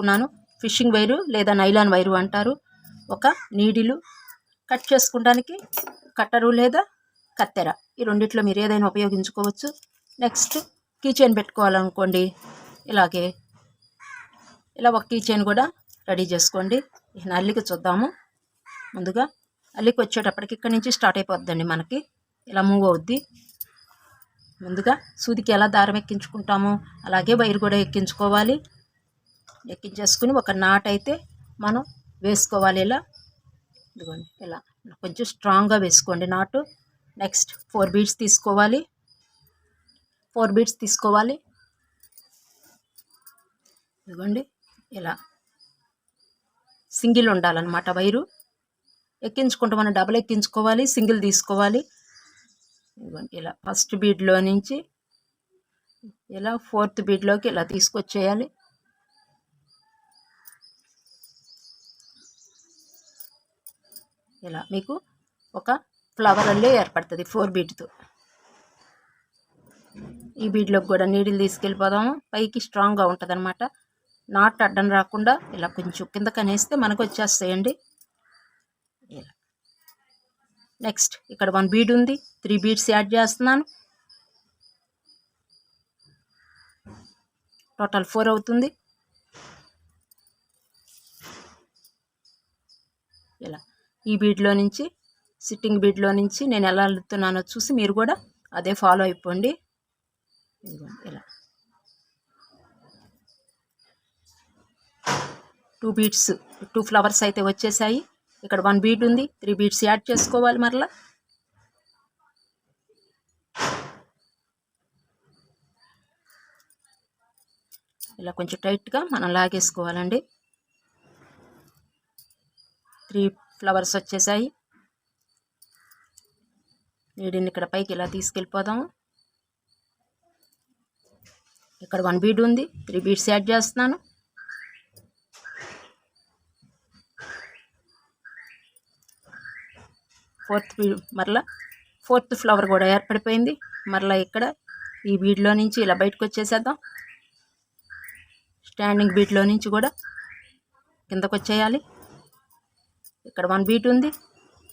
తీసుకున్నాను fishing wire లేదా nylon wire అంటారు. ఒక నీడిలు కట్ చేసుకోవడానికి కట్టరు లేదా కత్తెర. ఈ రెండిట్లో మీరు ఏదైనా ఉపయోగించుకోవచ్చు. నెక్స్ట్ కీ చైన్ పెట్టుకోవాలనుకోండి. ఇలాగే ఇలా ఒక కీ చైన్ కూడా రెడీ చేసుకోండి. ఇక అల్లికి చూద్దాము. ముందుగా అల్లికి వచ్చేటప్పటికి ఇక్కడి నుంచి స్టార్ట్ అయిపోద్దండి మనకి. ఇలా మూవ్ అవుద్ది. ముందుగా సూదికి ఎలా దారం ఎక్కించుకుంటామో? అలాగే వైరు కూడా ఎక్కించుకోవాలి. ఎక్కించేసుకుని ఒక నాట్ అయితే మనం వేసుకోవాలి. ఇలా ఇదిగోండి ఇలా. కొంచెం స్ట్రాంగ్గా వేసుకోండి నాటు. నెక్స్ట్ ఫోర్ బీడ్స్ తీసుకోవాలి. ఫోర్ బీడ్స్ తీసుకోవాలి. ఇదిగోండి ఇలా. సింగిల్ ఉండాలన్నమాట వైరు. ఎక్కించుకుంటే మనం డబల్ ఎక్కించుకోవాలి సింగిల్ తీసుకోవాలి. ఇదిగోండి ఇలా. ఫస్ట్ బీడ్లో నుంచి ఇలా ఫోర్త్ బీడ్లోకి ఇలా తీసుకొచ్చేయాలి. ఇలా మీకు ఒక ఫ్లవర్ అల్లే ఏర్పడుతుంది ఫోర్ బీట్తో ఈ బీడ్లోకి కూడా నీడిల్ తీసుకెళ్ళిపోదాము. పైకి స్ట్రాంగ్గా ఉంటుంది అనమాట నాట్ అడ్డం రాకుండా ఇలా కొంచెం కింద కనేస్తే మనకు వచ్చేస్తాయండి. ఇలా. నెక్స్ట్ ఇక్కడ వన్ బీడ్ ఉంది. త్రీ బీడ్స్ యాడ్ చేస్తున్నాను. టోటల్ ఫోర్ అవుతుంది. ఇలా. ఈ బీడ్లో నుంచి సిట్టింగ్ బీడ్లో నుంచి నేను ఎలా అల్లుతున్నానో చూసి మీరు కూడా అదే ఫాలో అయిపోండి. ఇలా. టూ బీడ్స్ టూ ఫ్లవర్స్ అయితే వచ్చేసాయి. ఇక్కడ వన్ బీడ్ ఉంది త్రీ బీడ్స్ యాడ్ చేసుకోవాలి మరలా. ఇలా కొంచెం టైట్గా మనం లాగేసుకోవాలండి. త్రీ ఫ్లవర్స్ వచ్చేసాయి. వీడిని ఇక్కడ పైకి ఇలా తీసుకెళ్ళిపోదాము ఇక్కడ వన్ బీడ్ ఉంది. త్రీ బీడ్స్ యాడ్ చేస్తున్నాను. ఫోర్త్ మరలా ఫోర్త్ ఫ్లవర్ కూడా ఏర్పడిపోయింది. మరలా ఇక్కడ ఈ బీడ్లో నుంచి ఇలా బయటకు వచ్చేసేద్దాం. స్టాండింగ్ బీట్లో నుంచి కూడా కిందకు వచ్చేయాలి. ఇక్కడ వన్ బీట్ ఉంది.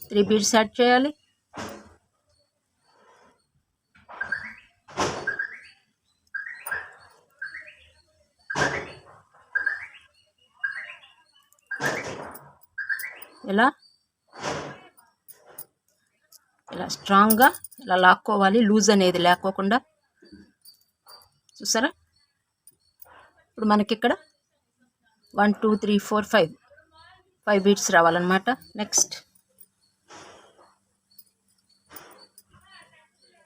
త్రీ బీట్స్ యాడ్ చేయాలి. ఇలా ఇలా స్ట్రాంగ్గా ఇలా లాక్కోవాలి. లూజ్ అనేది లేకోకుండా. చూసారా? ఇప్పుడు మనకి ఇక్కడ one two three four five five beads రావాలన్నమాట. నెక్స్ట్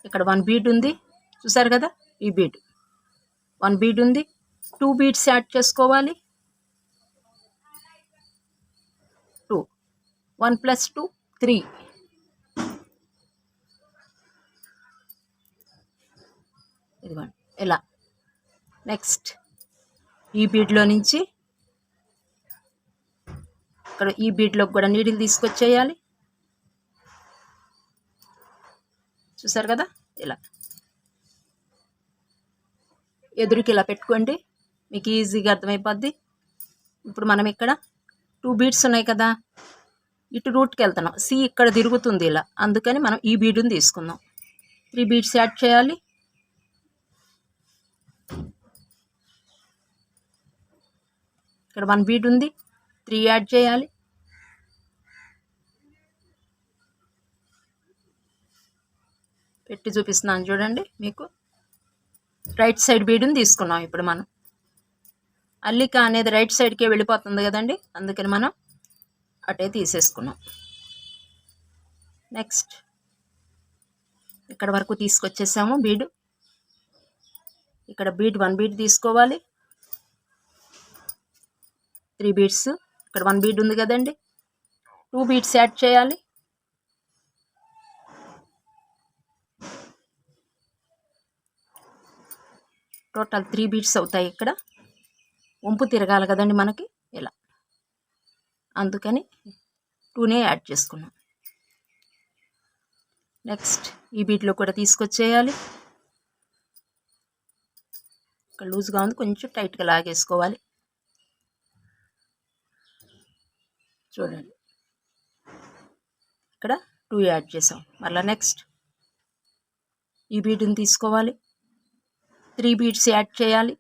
ఇక్కడ వన్ బీట్ ఉంది. చూసారు కదా? ఈ బీట్ వన్ బీట్ ఉంది. టూ బీట్స్ యాడ్ చేసుకోవాలి. Two one plus two three ఇదిగోండి ఇలా నెక్స్ట్ ఈ బీట్లో నుంచి ఇక్కడ ఈ బీడ్లోకి కూడా నీడిల్ తీసుకొచ్చేయాలి. చూసారు కదా? ఇలా. ఎదురుకి ఇలా పెట్టుకోండి. మీకు ఈజీగా అర్థమైపోద్ది. ఇప్పుడు మనం ఇక్కడ టూ బీడ్స్ ఉన్నాయి కదా? ఇటు రూట్కి వెళ్తున్నాం. సి ఇక్కడ తిరుగుతుంది ఇలా. అందుకని మనం ఈ బీడుని తీసుకుందాం. త్రీ బీడ్స్ యాడ్ చేయాలి. ఇక్కడ వన్ బీడ్ ఉంది. త్రీ యాడ్ చేయాలి. పెట్టి చూపిస్తున్నాను చూడండి మీకు. రైట్ సైడ్ బీడుని తీసుకున్నాం ఇప్పుడు మనం. అల్లిక అనేది రైట్ సైడ్కే వెళ్ళిపోతుంది కదండి అందుకని మనం అటే తీసేసుకున్నాం. నెక్స్ట్ ఇక్కడ వరకు తీసుకొచ్చేసాము బీడు ఇక్కడ బీడ్ వన్ బీడ్ తీసుకోవాలి. త్రీ బీడ్స్ ఇక్కడ వన్ బీడ్ ఉంది కదండి. టూ బీడ్స్ యాడ్ చేయాలి. టోటల్ త్రీ బీట్స్ అవుతాయి ఇక్కడ. వంపు తిరగాలి కదండి మనకి. ఇలా. అందుకని టూనే యాడ్ చేసుకున్నాం. నెక్స్ట్ ఈ బీట్లో కూడా తీసుకొచ్చేయాలి. ఇక్కడ లూజ్గా ఉంది. కొంచెం టైట్గా లాగేసుకోవాలి. చూడండి. ఇక్కడ టూ యాడ్ చేసాం. మళ్ళీ నెక్స్ట్ ఈ బీడ్ని తీసుకోవాలి. త్రీ బీడ్స్ యాడ్ చేయాలి.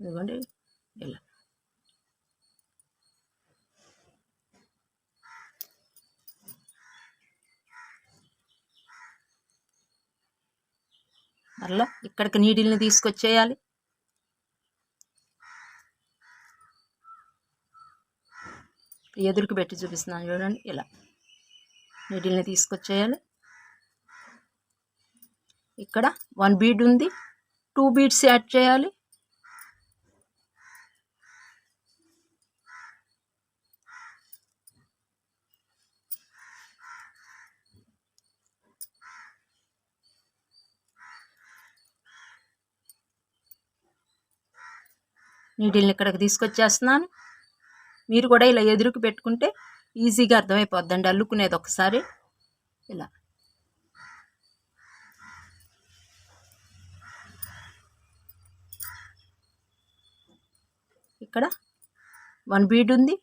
ఇదిగోండి. ఇలా. మళ్ళా ఇక్కడికి నీడిల్ని తీసుకొచ్చేయాలి. ఎదురుకు పెట్టి చూపిస్తున్నాను చూడండి ఇలా నీడిల్ని తీసుకొచ్చేయాలి. ఇక్కడ వన్ బీడ్ ఉంది టూ బీడ్స్ యాడ్ చేయాలి. నీటిల్ని ఇక్కడికి తీసుకొచ్చేస్తున్నాను. మీరు కూడా ఇలా ఎదురుకు పెట్టుకుంటే ఈజీగా అర్థమైపోద్దండి. అల్లుకునేది ఒకసారి. ఇలా. ఇక్కడ వన్ బీడ్ ఉంది.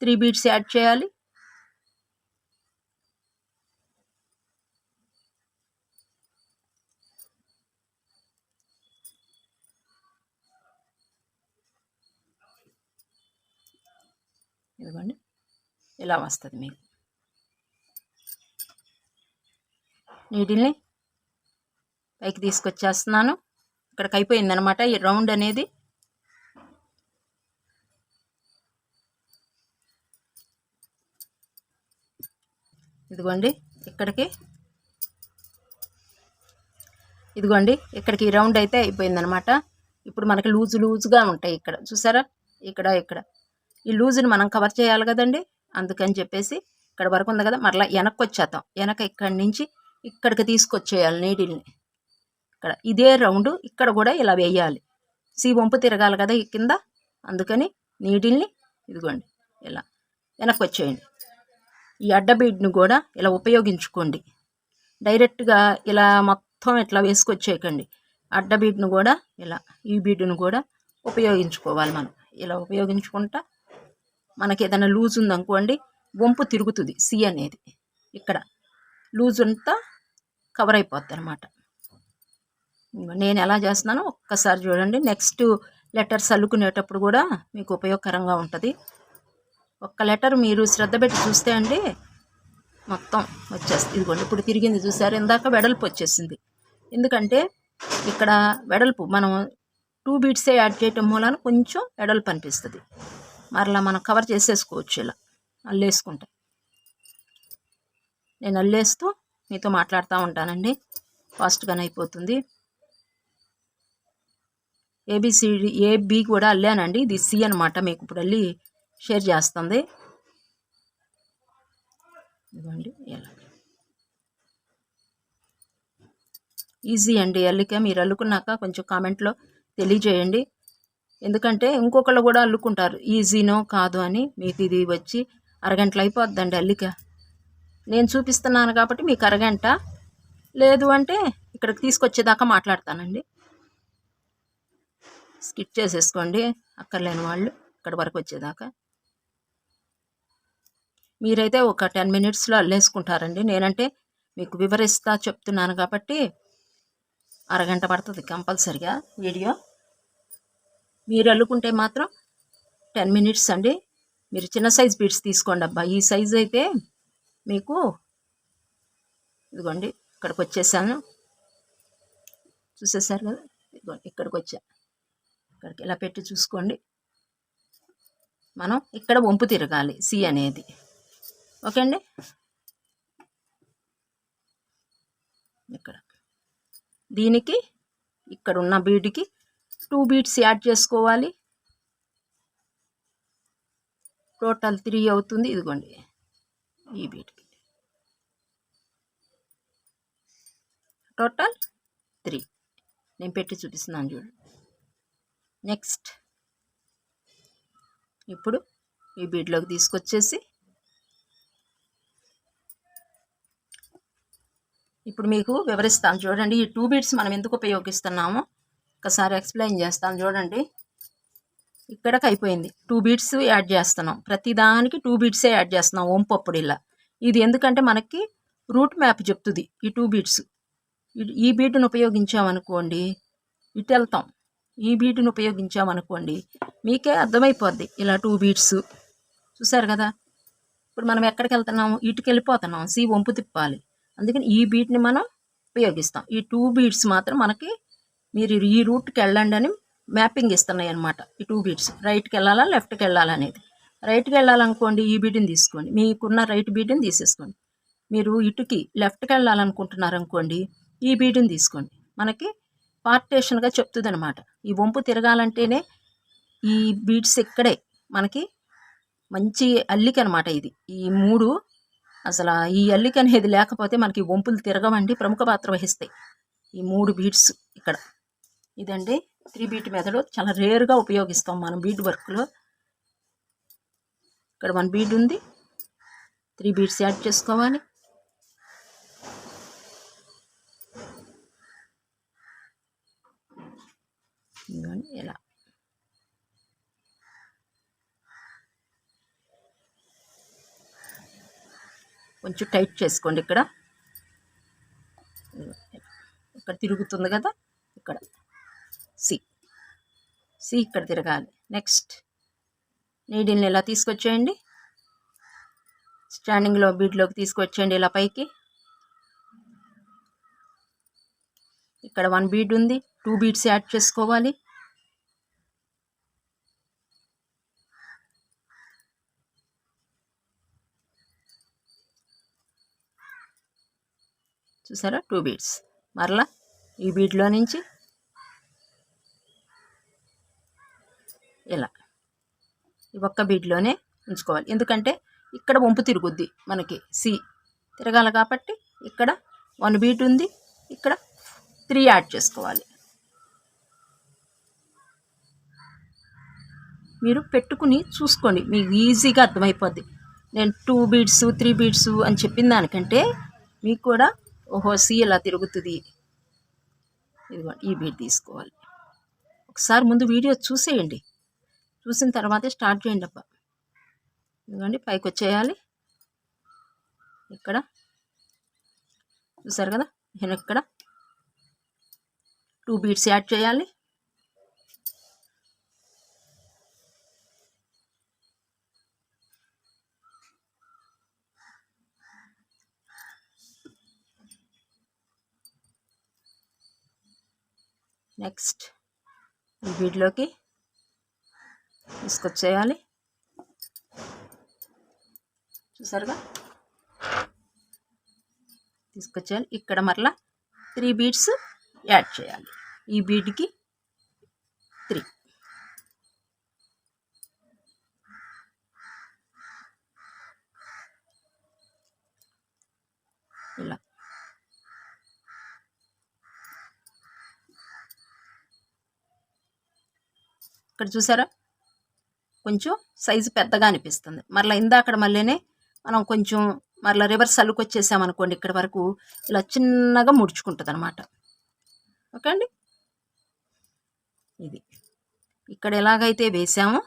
త్రీ బీడ్స్ యాడ్ చేయాలి. ఇదిగోండి. ఇలా వస్తుంది మీకు. నీటిని పైకి తీసుకొచ్చేస్తున్నాను. ఇక్కడికి అయిపోయిందనమాట ఈ రౌండ్ అనేది. ఇదిగోండి ఇక్కడికి. ఇదిగోండి ఇక్కడికి ఈ రౌండ్ అయితే అయిపోయిందనమాట ఇప్పుడు మనకి లూజు లూజుగా ఉంటాయి ఇక్కడ. చూసారా? ఇక్కడ ఇక్కడ. ఈ లూజ్ని మనం కవర్ చేయాలి కదండి? అందుకని చెప్పేసి ఇక్కడ వరకు ఉంది కదా మరలా వెనక్కి వచ్చేద్దాం వెనక ఇక్కడి నుంచి ఇక్కడికి తీసుకొచ్చేయాలి నీడిల్ని. ఇక్కడ ఇదే రౌండ్ ఇక్కడ కూడా ఇలా వేయాలి. సీ వంపు తిరగాలి కదా ఈ కింద? అందుకని నీడిల్ని ఇదిగోండి ఇలా వెనక్కి వచ్చేయండి ఈ అడ్డ బీడ్ని కూడా ఇలా ఉపయోగించుకోండి. డైరెక్ట్గా ఇలా మొత్తం ఇట్లా వేసుకొచ్చేయకండి. అడ్డ బీడ్ను కూడా ఇలా ఈ బీడ్ను కూడా ఉపయోగించుకోవాలి మనం. ఇలా ఉపయోగించుకుంటా మనకి ఏదైనా లూజ్ ఉందనుకోండి వంపు తిరుగుతుంది. సి అనేది ఇక్కడ. లూజ్ అంతా కవర్ అయిపోద్ది అనమాట నేను ఎలా చేస్తున్నానో ఒక్కసారి చూడండి. నెక్స్ట్ లెటర్స్ అల్లుకునేటప్పుడు కూడా మీకు ఉపయోగకరంగా ఉంటుంది. ఒక్క లెటర్ మీరు శ్రద్ధ పెట్టి చూస్తే అండి మొత్తం వచ్చేస్తుంది. ఇదిగోండి ఇప్పుడు తిరిగింది చూసారు? ఇందాక వెడల్పు వచ్చేసింది. ఎందుకంటే ఇక్కడ వెడల్పు మనం టూ బీట్సే యాడ్ చేయటం మూలన కొంచెం వెడల్పు అనిపిస్తుంది. మరలా మనం కవర్ చేసేసుకోవచ్చు ఇలా. అల్లేసుకుంటే. నేను అల్లేస్తూ మీతో మాట్లాడుతూ ఉంటానండి. ఫాస్ట్గానే అయిపోతుంది. ఏబిసిడి ఏబి కూడా అల్లానండి. ఇది సి అనమాట మీకు ఇప్పుడు అల్లి షేర్ చేస్తుంది. ఇవ్వండి ఎలా ఈజీ అండి అల్లిక. మీరు అల్లుకున్నాక కొంచెం కామెంట్లో తెలియజేయండి. ఎందుకంటే ఇంకొకళ్ళు కూడా అల్లుకుంటారు. ఈజీనో కాదు అని మీకు ఇది వచ్చి అరగంటలు అయిపోద్దండి అల్లిక. నేను చూపిస్తున్నాను కాబట్టి మీకు అరగంట. లేదు అంటే ఇక్కడికి తీసుకొచ్చేదాకా మాట్లాడతానండి. స్కిట్ చేసేసుకోండి. అక్కర్లేని వాళ్ళు ఇక్కడ వరకు వచ్చేదాకా. మీరైతే ఒక టెన్ మినిట్స్లో అల్లేసుకుంటారండి. నేనంటే మీకు వివరిస్తా చెప్తున్నాను కాబట్టి అరగంట పడుతుంది కంపల్సరిగా వీడియో. మీరు అల్లుకుంటే మాత్రం టెన్ మినిట్స్ అండి. మీరు చిన్న సైజ్ బీడ్స్ తీసుకోండి అబ్బా. ఈ సైజ్ అయితే మీకు ఇదిగోండి ఇక్కడికి వచ్చేసాను. చూసేసారు కదా? ఇదిగోండి ఇక్కడికి వచ్చా. ఇక్కడికి ఇలా పెట్టి చూసుకోండి. మనం ఇక్కడ వంపు తిరగాలి సి అనేది. ఓకే అండి? ఇక్కడ. దీనికి ఇక్కడ ఉన్న బీడ్కి టూ బీట్స్ యాడ్ చేసుకోవాలి. టోటల్ త్రీ అవుతుంది. ఇదిగోండి. ఈ బీట్కి. Total three. నేను పెట్టి చూపిస్తున్నాను చూడు. నెక్స్ట్. ఇప్పుడు ఈ బీడ్లోకి తీసుకొచ్చేసి ఇప్పుడు మీకు వివరిస్తాను చూడండి. ఈ టూ బీట్స్ మనం ఎందుకు ఉపయోగిస్తున్నామో? ఒకసారి ఎక్స్ప్లెయిన్ చేస్తాను చూడండి. ఇక్కడికి అయిపోయింది టూ బీట్స్ యాడ్ చేస్తున్నాం. ప్రతి దానికి టూ బీట్సే యాడ్ చేస్తున్నాం ఓంపప్పుడు ఇలా ఇది ఎందుకంటే మనకి రూట్ మ్యాప్ చెప్తుంది ఈ టూ బీట్స్ ఈ బీటును ఉపయోగించామనుకోండి ఇటు వెళ్తాం. ఈ బీటును ఉపయోగించామనుకోండి మీకే అర్థమైపోద్ది ఇలా టూ బీట్స్ చూసారు కదా? ఇప్పుడు మనం ఎక్కడికి వెళ్తున్నాము ఇటుకి వెళ్ళిపోతున్నాం సి వంపు తిప్పాలి. అందుకని ఈ బీట్ని మనం ఉపయోగిస్తాం. ఈ టూ బీట్స్ మాత్రం మనకి మీరు ఈ రూట్కి వెళ్ళండి అని మ్యాపింగ్ ఇస్తున్నాయి అనమాట ఈ టూ బీట్స్ రైట్కి వెళ్ళాలా లెఫ్ట్కి వెళ్ళాలా అనేది. రైట్కి వెళ్ళాలనుకోండి ఈ బీట్ని తీసుకోండి. మీకున్న రైట్ బీడ్ని తీసేసుకోండి. మీరు ఇటుకి లెఫ్ట్కి వెళ్ళాలనుకుంటున్నారు అనుకోండి ఈ బీట్ని తీసుకోండి. మనకి పార్టేషన్గా చెప్తుంది అనమాట ఈ వంపు తిరగాలంటేనే ఈ బీట్స్ ఇక్కడే మనకి మంచి అల్లిక అనమాట ఇది. ఈ మూడు అసలు ఈ అల్లిక అనేది లేకపోతే మనకి వంపులు తిరగవండి ప్రముఖ పాత్ర వహిస్తాయి. ఈ మూడు బీట్స్ ఇక్కడ. ఇదండి త్రీ బీట్ మెథడ్ చాలా రేర్గా ఉపయోగిస్తాం మనం బీట్ వర్క్లో. ఇక్కడ వన్ బీట్ ఉంది. త్రీ బీట్స్ యాడ్ చేసుకోవాలి. ఇలా. కొంచెం టైట్ చేసుకోండి ఇక్కడ. ఇక్కడ తిరుగుతుంది కదా? ఇక్కడ. సి. సి ఇక్కడ తిరగాలి. నెక్స్ట్. నీడిల్ని ఇలా తీసుకొచ్చేయండి? స్టాండింగ్లో బీడ్లోకి తీసుకొచ్చేయండి ఇలా పైకి. ఇక్కడ వన్ బీడ్ ఉంది. టూ బీడ్స్ యాడ్ చేసుకోవాలి. చూసారా? టూ బీడ్స్ మరలా ఈ బీడ్లో నుంచి ఇలా. ఈ ఒక్క బీడ్లోనే ఉంచుకోవాలి. ఎందుకంటే ఇక్కడ వంపు తిరుగుద్ది మనకి. సి తిరగాలి కాబట్టి ఇక్కడ వన్ బీట్ ఉంది. ఇక్కడ త్రీ యాడ్ చేసుకోవాలి. మీరు పెట్టుకుని చూసుకోండి. మీకు ఈజీగా అర్థమైపోద్ది. నేను టూ బీడ్స్ త్రీ బీడ్స్ అని చెప్పిన దానికంటే మీకు కూడా ఓహో సి ఇలా తిరుగుతుంది. ఇదిగో ఈ బీడ్ తీసుకోవాలి. ఒకసారి ముందు వీడియో చూసేయండి. చూసిన తర్వాతే స్టార్ట్ చేయండి అబ్బా. ఇదిగోండి పైకి వచ్చేయాలి. ఇక్కడ. చూసారు కదా? నేను ఇక్కడ టూ బీట్స్ యాడ్ చేయాలి. నెక్స్ట్. ఈ బీడ్లోకి తీసుకొచ్చేయాలి. చూసారుగా? తీసుకొచ్చేయాలి. ఇక్కడ మరలా త్రీ బీడ్స్ యాడ్ చేయాలి. ఈ బీడ్కి త్రీ ఇలా. ఇక్కడ చూసారా? కొంచెం సైజు పెద్దగా అనిపిస్తుంది. మరలా ఇందాకడ మళ్ళీనే మనం కొంచెం మరలా రివర్స్ అల్లుకు వచ్చేసామనుకోండి ఇక్కడ వరకు ఇలా చిన్నగా ముడుచుకుంటుంది అనమాట ఓకే అండి? ఇది. ఇక్కడ ఎలాగైతే వేసామో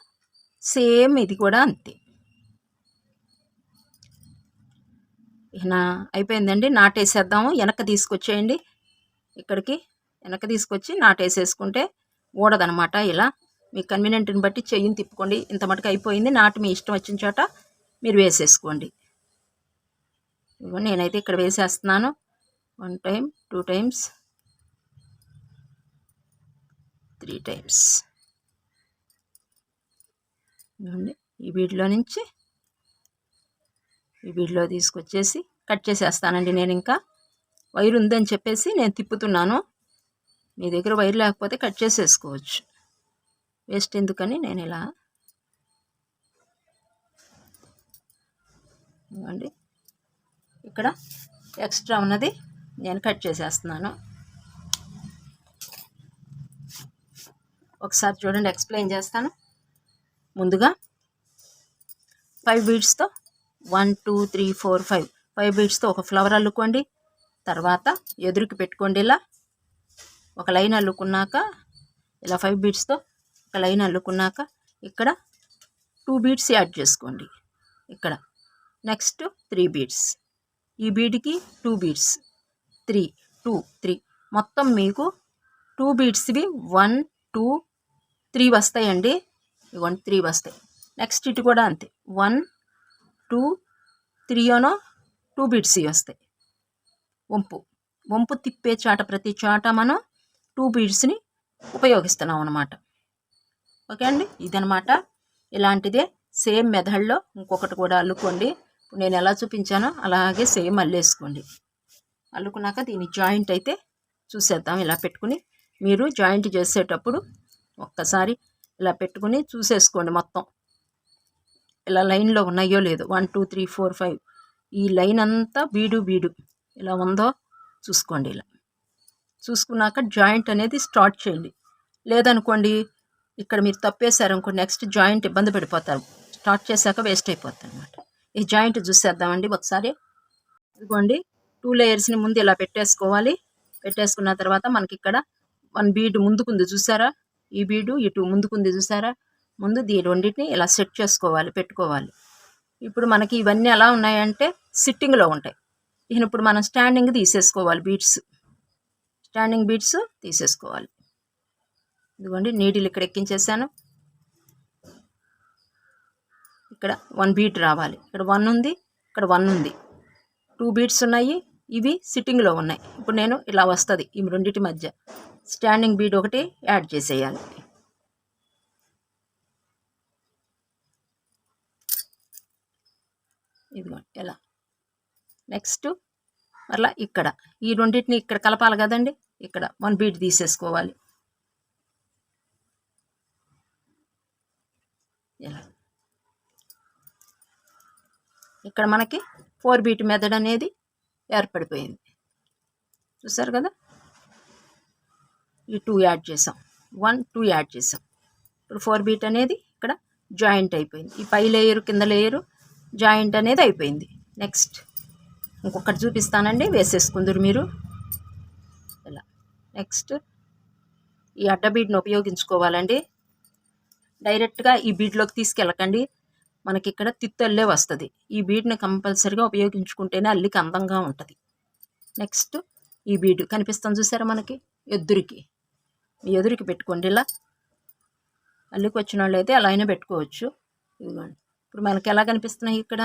సేమ్ ఇది కూడా అంతే. ఇక అయిపోయిందండి? నాటేసేద్దాము. వెనక తీసుకొచ్చేయండి. ఇక్కడికి వెనక తీసుకొచ్చి నాటేసేసుకుంటే ఊడదనమాట ఇలా. మీ కన్వీనియంట్ని బట్టి చెయ్యిని తిప్పుకోండి. ఇంత మటుకు అయిపోయింది. నాటు మీ ఇష్టం వచ్చిన చోట మీరు వేసేసుకోండి. నేనైతే ఇక్కడ వేసేస్తున్నాను. One time two times three times. ఈ వీడిలో నుంచి ఈ వీడిలో తీసుకొచ్చేసి కట్ చేసేస్తానండి నేను ఇంకా. వైర్ ఉందని చెప్పేసి నేను తిప్పుతున్నాను. మీ దగ్గర వైర్ లేకపోతే కట్ చేసేసుకోవచ్చు. వేస్ట్ ఎందుకని నేను ఇలా ఇవ్వండి. ఇక్కడ ఎక్స్ట్రా ఉన్నది నేను కట్ చేసేస్తున్నాను. ఒకసారి చూడండి ఎక్స్ప్లెయిన్ చేస్తాను. ముందుగా five బీడ్స్తో one two three four five five బీడ్స్తో ఒక ఫ్లవర్ అల్లుకోండి. తర్వాత ఎదురుకి పెట్టుకోండి ఇలా. ఒక లైన్ అల్లుకున్నాక ఇలా ఫైవ్ బీడ్స్తో ఒక లైన్ అల్లుకున్నాక ఇక్కడ టూ బీట్స్ యాడ్ చేసుకోండి. ఇక్కడ. నెక్స్ట్ త్రీ బీడ్స్ ఈ బీడ్కి two beads three two three. మొత్తం మీకు టూ బీడ్స్వి వన్ టూ త్రీ వస్తాయండి. వన్ త్రీ వస్తాయి. నెక్స్ట్ ఇటు కూడా అంతే. వన్ టూ త్రీ అనో టూ బీట్స్ వస్తాయి. వంపు. వంపు తిప్పే చాట ప్రతి చాట మనం టూ బీడ్స్ని ఉపయోగిస్తున్నాం అన్నమాట ఓకే అండి? ఇదనమాట ఇలాంటిదే సేమ్ మెథడ్లో ఇంకొకటి కూడా అల్లుకోండి. నేను ఎలా చూపించానో అలాగే సేమ్ అల్లేసుకోండి. అల్లుకున్నాక దీని జాయింట్ అయితే చూసేద్దాం. ఇలా పెట్టుకుని మీరు జాయింట్ చేసేటప్పుడు ఒక్కసారి ఇలా పెట్టుకుని చూసేసుకోండి మొత్తం. ఇలా లైన్లో ఉన్నాయో లేదో. One two three four five. ఈ లైన్ అంతా బీడు బీడు. ఇలా ఉందో చూసుకోండి ఇలా. చూసుకున్నాక జాయింట్ అనేది స్టార్ట్ చేయండి. లేదనుకోండి ఇక్కడ మీరు తప్పేశారు అనుకో నెక్స్ట్ జాయింట్ ఇబ్బంది పడిపోతారు. స్టార్ట్ చేశాక వేస్ట్ అయిపోతుంది అనమాట ఈ జాయింట్ చూసేద్దామండి ఒకసారి. ఇదిగోండి టూ లేయర్స్ని ముందు ఇలా పెట్టేసుకోవాలి. పెట్టేసుకున్న తర్వాత మనకి ఇక్కడ వన్ బీడ్ ముందుకుంది చూసారా? ఈ బీడు ఇటు ముందుకుంది చూసారా? ముందు దీ రెండింటిని ఇలా సెట్ చేసుకోవాలి పెట్టుకోవాలి. ఇప్పుడు మనకి ఇవన్నీ ఎలా ఉన్నాయంటే సిట్టింగ్లో ఉంటాయి. ఇప్పుడు మనం స్టాండింగ్ తీసేసుకోవాలి బీట్స్ స్టాండింగ్ బీట్స్ తీసేసుకోవాలి. ఇదిగోండి నీడిల్ ఇక్కడ ఎక్కించేసాను. ఇక్కడ వన్ బీట్ రావాలి. ఇక్కడ వన్ ఉంది ఇక్కడ వన్ ఉంది. టూ బీట్స్ ఉన్నాయి ఇవి సిట్టింగ్లో ఉన్నాయి. ఇప్పుడు నేను ఇలా వస్తుంది ఈ రెండింటి మధ్య. స్టాండింగ్ బీట్ ఒకటి యాడ్ చేసేయాలి. ఇదిగోండి ఎలా? నెక్స్ట్ మరలా ఇక్కడ. ఈ రెండింటిని ఇక్కడ కలపాలి కదండి ఇక్కడ వన్ బీట్ తీసేసుకోవాలి ఇలా ఇక్కడ మనకి ఫోర్ బీట్ మెథడ్ అనేది ఏర్పడిపోయింది. చూసారు కదా? ఈ టూ యాడ్ చేసాం. వన్ టూ యాడ్ చేసాం. ఇప్పుడు ఫోర్ బీట్ అనేది ఇక్కడ జాయింట్ అయిపోయింది. ఈ పై లేయరు కింద లేయరు జాయింట్ అనేది అయిపోయింది. నెక్స్ట్ ఇంకొకటి చూపిస్తానండి. వేసేసుకుందరు మీరు. ఇలా. నెక్స్ట్ ఈ అడ్డ బీడ్ని ఉపయోగించుకోవాలండి. డైరెక్ట్గా ఈ బీడ్లోకి తీసుకెళ్ళకండి. మనకి ఇక్కడ తిత్తల్లే వస్తుంది. ఈ బీడ్ని కంపల్సరిగా ఉపయోగించుకుంటేనే అల్లికి అందంగా ఉంటుంది. నెక్స్ట్ ఈ బీడు కనిపిస్తాం చూసారా మనకి? ఎదురికి మీ ఎదురికి పెట్టుకోండి ఇలా. అల్లికి వచ్చిన వాళ్ళు అయితే అలా అయినా పెట్టుకోవచ్చు. ఇదిగోండి. ఇప్పుడు మనకి ఎలా కనిపిస్తున్నాయి ఇక్కడ?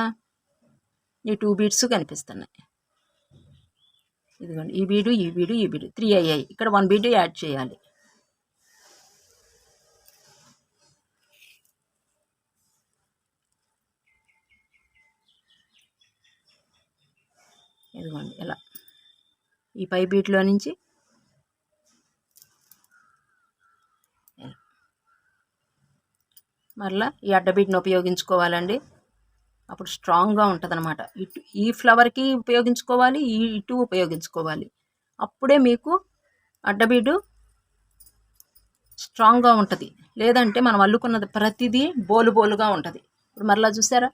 ఈ టూ బీడ్స్ కనిపిస్తున్నాయి. ఇదిగోండి. ఈ బీడు ఈ బీడు ఈ బీడు. త్రీ అయ్యాయి ఇక్కడ వన్ బీడు యాడ్ చేయాలి. ఇదిగోండి ఇలా. ఈ పై బీట్లో నుంచి మరలా ఈ అడ్డబీట్ని ఉపయోగించుకోవాలండి. అప్పుడు స్ట్రాంగ్గా ఉంటుంది అనమాట ఇటు ఈ ఫ్లవర్కి ఉపయోగించుకోవాలి ఈ ఇటు ఉపయోగించుకోవాలి. అప్పుడే మీకు అడ్డబీడు స్ట్రాంగ్గా ఉంటుంది. లేదంటే మనం అల్లుకున్నది ప్రతిదీ బోలు బోలుగా ఉంటుంది. ఇప్పుడు మరలా చూసారా?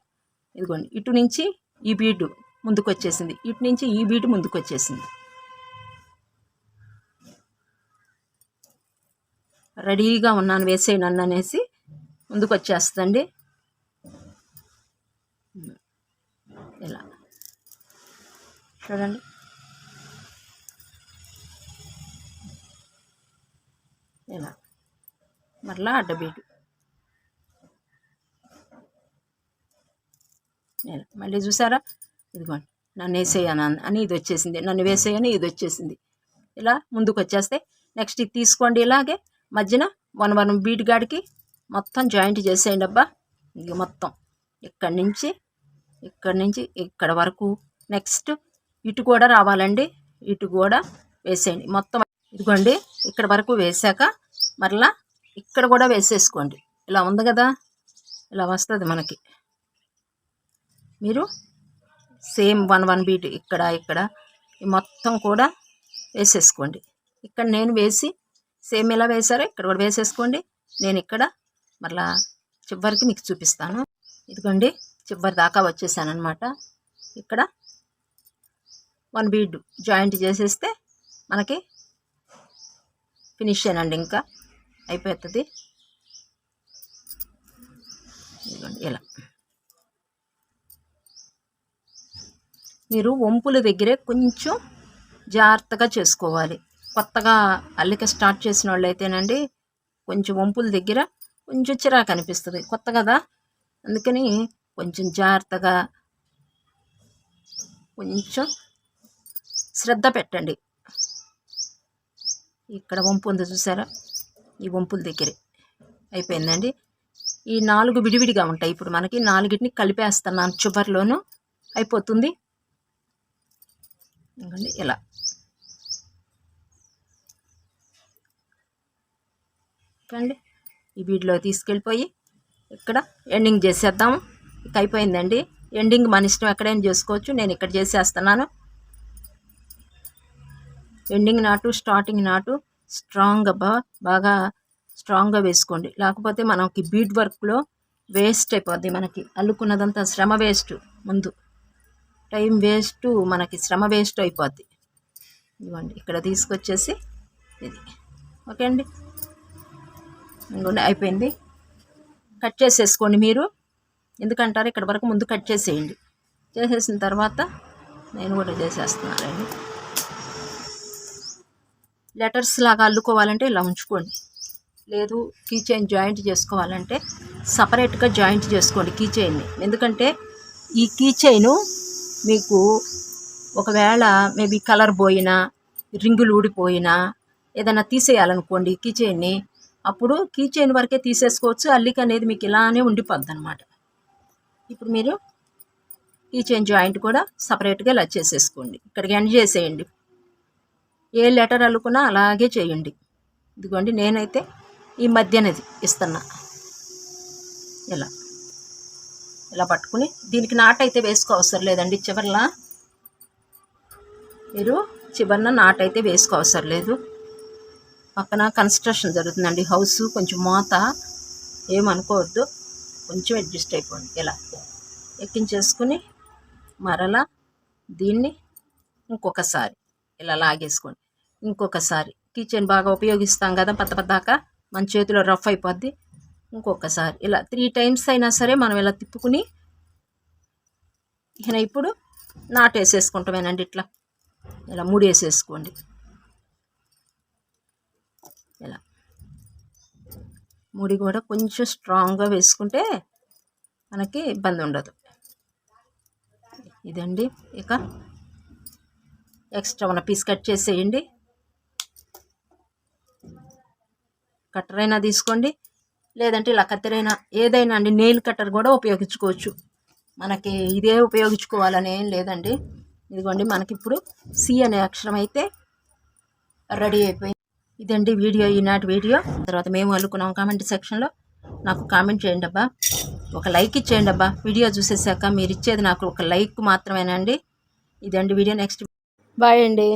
ఇదిగోండి ఇటు నుంచి ఈ బీడు ముందుకు వచ్చేసింది ఇటు నుంచి ఈ బీటు ముందుకు వచ్చేసింది రెడీగా ఉన్నాను వేసే నన్ను అనేసి ముందుకు వచ్చేస్తుందండి ఇలా. చూడండి. ఇలా. మరలా అడ్డబీటు మళ్ళీ చూసారా? ఇదిగోండి నన్ను వేసేయను అని ఇది వచ్చేసింది. నన్ను వేసేయని ఇది వచ్చేసింది. ఇలా ముందుకు వచ్చేస్తే నెక్స్ట్ ఇది తీసుకోండి ఇలాగే. మధ్యన వన్ వన్ బీట్ గాడికి మొత్తం జాయింట్ చేసేయండి అబ్బా. ఇక మొత్తం ఇక్కడి నుంచి ఇక్కడి నుంచి ఇక్కడ వరకు నెక్స్ట్ ఇటు కూడా రావాలండి. ఇటు కూడా వేసేయండి. మొత్తం ఇదిగోండి ఇక్కడ వరకు వేసాక మరలా ఇక్కడ కూడా వేసేసుకోండి. ఇలా ఉంది కదా? ఇలా వస్తుంది మనకి. మీరు సేమ్ వన్ వన్ బీట్ ఇక్కడ ఇక్కడ. మొత్తం కూడా వేసేసుకోండి. ఇక్కడ నేను వేసి సేమ్ ఎలా వేసారో ఇక్కడ కూడా వేసేసుకోండి. నేను ఇక్కడ మరలా చివరికి మీకు చూపిస్తాను. ఇదిగోండి చివరి దాకా వచ్చేసాను అనమాట ఇక్కడ వన్ బీడ్ జాయింట్ చేసేస్తే మనకి ఫినిష్ అనండి ఇంకా అయిపోతుంది. ఇదిగోండి ఇలా. మీరు వంపుల దగ్గరే కొంచెం జాగ్రత్తగా చేసుకోవాలి. కొత్తగా అల్లిక స్టార్ట్ చేసిన వాళ్ళు అయితేనండి కొంచెం వంపుల దగ్గర కొంచెం చిరాకు అనిపిస్తుంది. కొత్త కదా? అందుకని కొంచెం జాగ్రత్తగా కొంచెం శ్రద్ధ పెట్టండి. ఇక్కడ వంపు ఉంది చూసారా? ఈ వంపుల దగ్గరే. అయిపోయిందండి. ఈ నాలుగు విడివిడిగా ఉంటాయి. ఇప్పుడు మనకి నాలుగిటిని కలిపేస్తున్నాను. చివరిలోను అయిపోతుంది. ఇదిగోండి ఇలా. అండి ఈ వీడిలో తీసుకెళ్ళిపోయి ఇక్కడ ఎండింగ్ చేసేద్దాము. ఇక అయిపోయిందండి. ఎండింగ్ మన ఇష్టం ఎక్కడైనా చేసుకోవచ్చు. నేను ఇక్కడ చేసేస్తున్నాను. ఎండింగ్ నాటు స్టార్టింగ్ నాటు స్ట్రాంగ్గా బా బాగా స్ట్రాంగ్గా వేసుకోండి. లేకపోతే మనకి బీట్ వర్క్లో వేస్ట్ అయిపోద్ది మనకి. అల్లుకున్నదంతా శ్రమ వేస్ట్ ముందు. టైం వేస్ట్ మనకి శ్రమ వేస్ట్ అయిపోద్ది. ఇదిగోండి ఇక్కడ తీసుకొచ్చేసి ఇది. ఓకే అండి? ఇంకోండి అయిపోయింది. కట్ చేసేసుకోండి మీరు. ఎందుకంటారు? ఇక్కడ వరకు ముందు కట్ చేసేయండి. చేసేసిన తర్వాత నేను కూడా చేసేస్తున్నానండి. లెటర్స్ లాగా అల్లుకోవాలంటే ఇలా ఉంచుకోండి. లేదు కీ చైన్ జాయింట్ చేసుకోవాలంటే సపరేట్గా జాయింట్ చేసుకోండి కీ చైన్ని. ఎందుకంటే ఈ కీ చైను మీకు ఒకవేళ మేబీ కలర్ పోయినా రింగులు ఊడిపోయినా ఏదైనా తీసేయాలనుకోండి కీ అప్పుడు కీచైన్ వరకే తీసేసుకోవచ్చు. అల్లిక అనేది మీకు ఇలానే ఉండిపోద్ది అనమాట ఇప్పుడు మీరు కీచైన్ జాయింట్ కూడా సపరేట్గా ఇలా చేసేసుకోండి. ఇక్కడికి ఎండ్ చేసేయండి. ఏ లెటర్ అల్లుకున్నా అలాగే చేయండి. ఇదిగోండి నేనైతే ఈ మధ్యనది ఇస్తున్నా. ఇలా. ఇలా పట్టుకుని దీనికి నాటైతే వేసుకోవసరం లేదండి చివరిలా. మీరు చివరిన నాటైతే వేసుకోవసరం లేదు. పక్కన కన్స్ట్రక్షన్ జరుగుతుందండి హౌస్ కొంచెం మోత. ఏమనుకోవద్దు కొంచెం అడ్జస్ట్ అయిపోండి ఇలా. ఎక్కించేసుకుని మరలా దీన్ని ఇంకొకసారి ఇలా లాగేసుకోండి. ఇంకొకసారి కిచెన్ బాగా ఉపయోగిస్తాం కదా పెద్ద పెద్దాక మన చేతిలో రఫ్ అయిపోద్ది. ఇంకొకసారి. ఇలా త్రీ టైమ్స్ అయినా సరే మనం ఇలా తిప్పుకుని ఇక ఇప్పుడు నాటేసేసుకుంటామేనండి ఇట్లా. ఇలా ముడేసేసుకోండి ఇలా. ముడి కూడా కొంచెం స్ట్రాంగ్గా వేసుకుంటే మనకి ఇబ్బంది ఉండదు. ఇదండి. ఇక ఎక్స్ట్రా ఉన్న పీస్ కట్ చేసేయండి. కట్టర్ అయినా తీసుకోండి. లేదంటే ఇలా కత్తెరైనా ఏదైనా అండి నెయిల్ కట్టర్ కూడా ఉపయోగించుకోవచ్చు. మనకి ఇదే ఉపయోగించుకోవాలని ఏం లేదండి. ఇదిగోండి మనకి ఇప్పుడు సి అనే అక్షరం అయితే రెడీ అయిపోయింది. ఇదండి వీడియో ఈనాటి వీడియో. తర్వాత మేము అల్లుకున్నాం కామెంట్ సెక్షన్లో నాకు కామెంట్ చేయండి అబ్బా. ఒక లైక్ ఇచ్చేయండి అబ్బా. వీడియో చూసేసాక మీరు ఇచ్చేది నాకు ఒక లైక్ మాత్రమేనండి. ఇదండి వీడియో నెక్స్ట్ బాయ్ అండి.